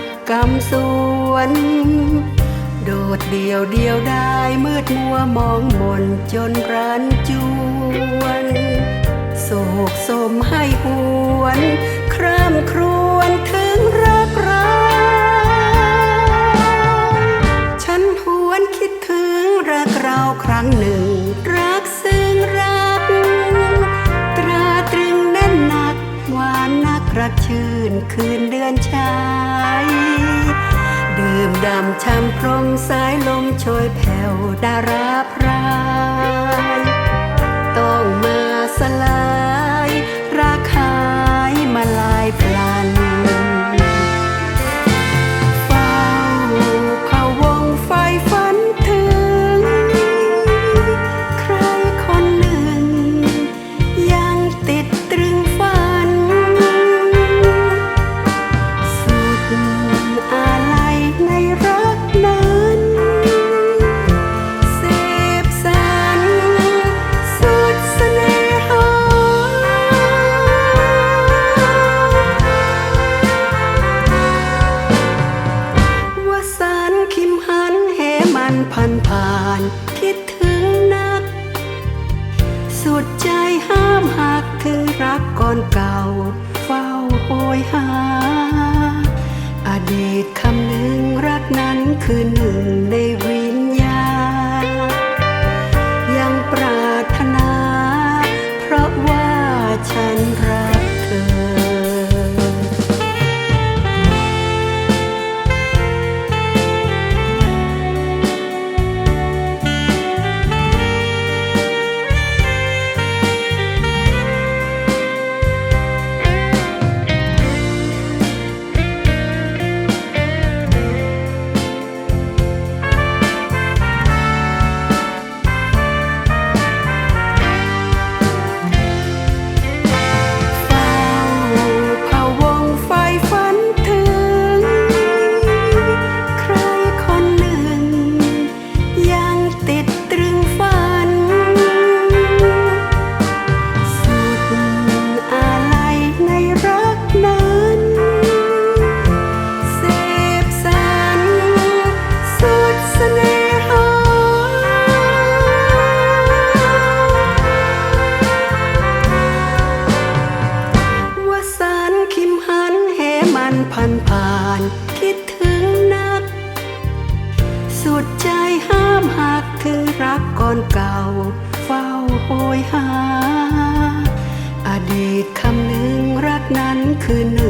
ดกำสวน โดดเดียวเดียวได้มืดมัวมองมนจนรันจวนโศกสมให้หวน คร่ำครวญถึงรัก หวานนักรักชื่นคืนเดือนชายดื่มดำชำพรมสายลมโชยแผ่วดาราพราย สุดใจห้ามหักคือรักก่อนเก่า เฝ้าโหยหา อดีตคำหนึ่งรักนั้นคือหนึ่งใน อนเก่า เฝ้าโหยหา อดีตคำหนึ่งรักนั้นคือหนึ่ง